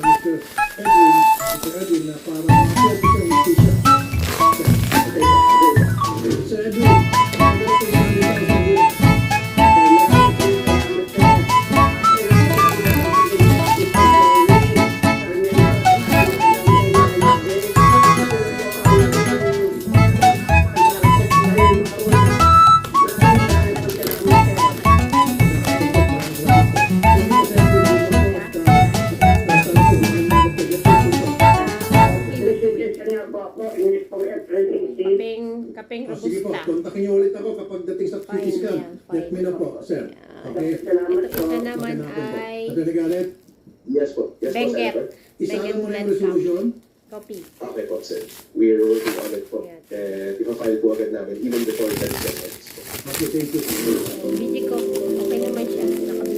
Kapeng, kapeng O, sige po, robusta. kontakin niyo ulit ako kapag dating sa Fine scan. yan, Let me know po, sir. Yan. Okay? Ito, ito naman na po. ay At nagalit, Yes po. Yes Benguet. po, Senator. isa Benguet lang muna blend yung resolution. Copy. Okay po, sir. We're working on it po. Yan. And ipa-file po agad namin even before the deadlines po. Okay, thank you. Biji ko, okay naman siya. Nakabili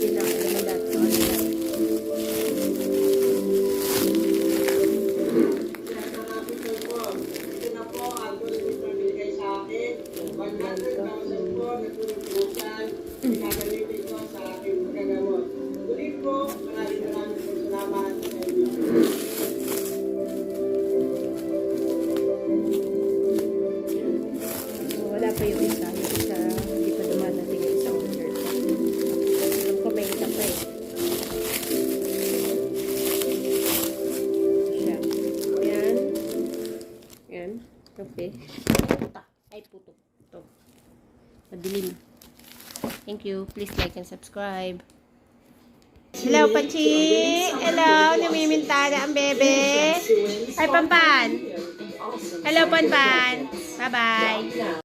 Pinagalitin ko sa aking magagamot. Muli po, maraming maraming salamat sa inyo. Wala pa yung isa. Yung isa, hindi yung isang order. Alam ko may isa pa eh. Siya. Okay. Ay, puto. Ito. Madilim. Thank you. Please like and subscribe. Hello, Pachi! Hello! Namimintana ang bebe! Ay, Pampan! Hello, Panpan! Bye-bye!